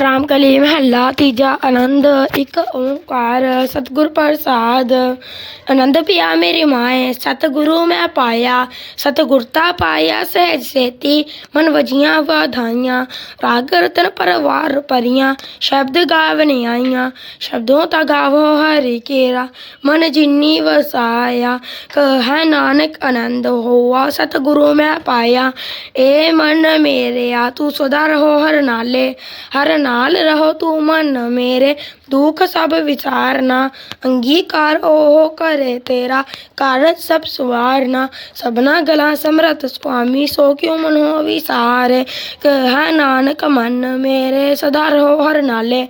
ਰਾਮ ਕਲੀ ਮਹੱਲਾ ਤੀਜਾ ਆਨੰਦ, ਇੱਕ ਓੰਕਾਰ, ਸਤਿਗੁਰ ਪ੍ਰਸਾਦ। ਆਨੰਦ ਪਿਆ ਮੇਰੀ ਮਾਏ, ਸਤਿਗੁਰੂ ਮੈਂ ਪਾਇਆ ਸਤਿਗੁਰਤਾ ਪਾਇਆ ਸਹਿਜ ਸੇਤੀ, ਮਨ ਵਜੀਆਂ ਵਾਧਾਈਆਂ। ਰਾਗ ਰਤਨ ਪਰਵਾਰ ਪਰੀਆਂ, ਸ਼ਬਦ ਗਾਵਨ ਆਈਆਂ। ਸ਼ਬਦੋਂ ਤਾ ਗਾਵੋ ਹਰਿ ਕੇਰਾ, ਮਨ ਜਿਨੀ ਵਸਾਇਆ। ਕਹੈ ਨਾਨਕ ਆਨੰਦ ਹੋਆ, ਸਤਿਗੁਰੂ ਮੈਂ ਪਾਇਆ। ਏ ਮਨ ਮੇਰਿਆ, ਤੂੰ ਸਦਾ ਰਹੋ ਹਰ ਨਾਲੇ। ਹਰ ਨਾਲ ਰਹੋ ਤੂੰ ਮਨ ਮੇਰੇ। ਦੁੱਖ ਸਭ ਵਿਚਾਰਨਾ ਅੰਗੀਕਾਰ ਉਹ ਕਰੇ ਤੇਰਾ। ਕਾਰਜ ਸਭ ਸਵਾਰਨਾ ਸਭਨਾ ਗਲਾ ਸਮਰਤ ਸੁਆਮੀ, ਸੋ ਕਿਉ ਮਨ ਹੋ ਵਿਸਾਰੇ? ਕਹੈ ਨਾਨਕ ਮਨ ਮੇਰੇ, ਸਦਾ ਰਹੋ ਹਰ ਨਾਲੇ।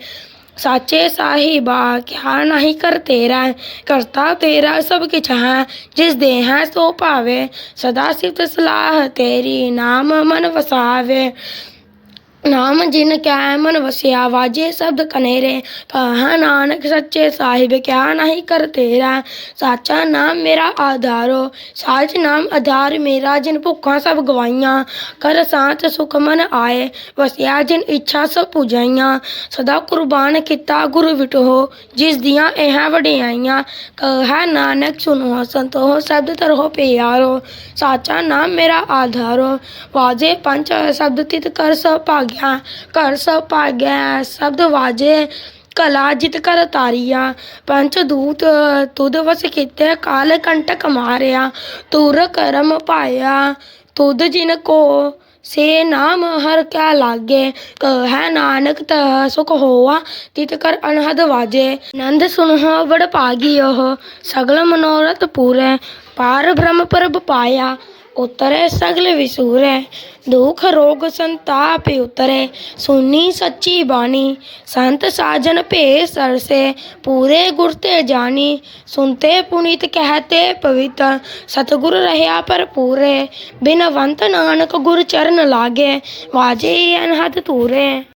ਸਾਚੇ ਸਾਹਿਬਾ ਕਿਆ ਨਹੀਂ ਕਰ ਤੇਰਾ, ਕਰਤਾ ਤੇਰਾ ਸਭ ਕਿਛ ਹੈ। ਜਿਸ ਦੇ ਹੈ ਸੋ ਭਾਵੇ, ਸਦਾ ਸਿਫਤ ਸਲਾਹ ਤੇਰੀ ਨਾਮ ਮਨ ਵਸਾਵੇ। ਨਾਮ ਜਿਨ ਕੈ ਮਨ ਵਸਿਆ, ਵਾਜੇ ਸ਼ਬਦ ਕਨੇਰੇ। ਕਹਾ ਨਾਨਕ ਸੱਚੇ ਸਾਹਿਬ, ਕਿਆ ਨਹੀਂ ਕਰ ਤੇਰਾ। ਸਾਚਾ ਨਾਮ ਮੇਰਾ ਆਧਾਰੋ, ਸਾਚ ਨਾਮ ਆਧਾਰ ਮੇਰਾ, ਜਿਨ ਭੁੱਖਾਂ ਸਭ ਗਵਾਈਆਂ। ਕਰ ਸਾਚ ਸੁਖ ਮਨ ਆਏ, ਵਸਿਆ ਜਿਨ ਇੱਛਾ ਸਭ ਪੁਜਾਈਆਂ। ਸਦਾ ਕੁਰਬਾਨ ਕੀਤਾ ਗੁਰੂ ਵਿਟੋ ਜਿਸ ਦੀਆਂ ਇਹ ਵਡਿਆਈਆਂ। ਕਹੈ ਨਾਨਕ ਸੁਨੋ ਸੰਤੋ ਸ਼ਬਦ ਤਰੋ ਪਿਆਰੋ। ਸਾਚਾ ਨਾਮ ਮੇਰਾ ਆਧਾਰੋ, ਵਾਜੇ ਪੰਜ ਸ਼ਬਦ ਤਿਤ ਕਰ ਸਭ ਭਾਗਿਆ ਘਰ ਸਭ ਭਾਗਿਆ ਸ਼ਬਦ ਵਾਜੇ ਕਲਾ ਜਿਤ ਕਰ ਤਾਰੀਆ। ਪੰਚ ਦੂਤ ਤੁਧ ਵਸ ਕੀਤੇ, ਕਾਲ ਕੰਟਕ ਮਾਰਿਆ। ਤੁਰ ਕਰਮ ਪਾਇਆ, ਤੁਧ ਜਿਨ ਕੋ ਸੇ ਨਾਮ ਹਰ ਕੈ ਲਾਗੇ। ਕਹੈ ਨਾਨਕ ਤ ਸੁਖ ਹੋਆ, ਤਿਤ ਕਰ ਅਨਹਦ ਵਾਜੇ। ਨੰਦ ਸੁਨਹੁ ਬੜ ਭਾਗੀ ਉਹ, ਸਗਲ ਮਨੋਰਥ ਪੂਰੇ। ਪਾਰ ਬ੍ਰਹਮ ਪ੍ਰਭ ਪਾਇਆ ਉਤਰੇ ਸਗਲ ਵਿਸੂਰੇ, ਦੁਖ ਰੋਗ ਸੰਤਾਪ ਉਤਰੇ ਸੁਨੀ ਸੱਚੀ ਬਾਣੀ, ਸੰਤ ਸਾਜਨ ਭੇ ਸਰਸੇ ਪੂਰੇ ਗੁਰ ਤੇ ਜਾਣੀ ਸੁਨਤੇ ਪੁਨੀਤ ਕਹਤੇ ਪਵਿੱਤਰ ਸਤਿਗੁਰ ਰਹਿਆ ਪਰ ਪੂਰੇ ਬਿਨਵੰਤ ਨਾਨਕ ਗੁਰ ਚਰਨ ਲਾਗੇ, ਵਾਜੇ ਅਨਹਦ ਤੂਰੇ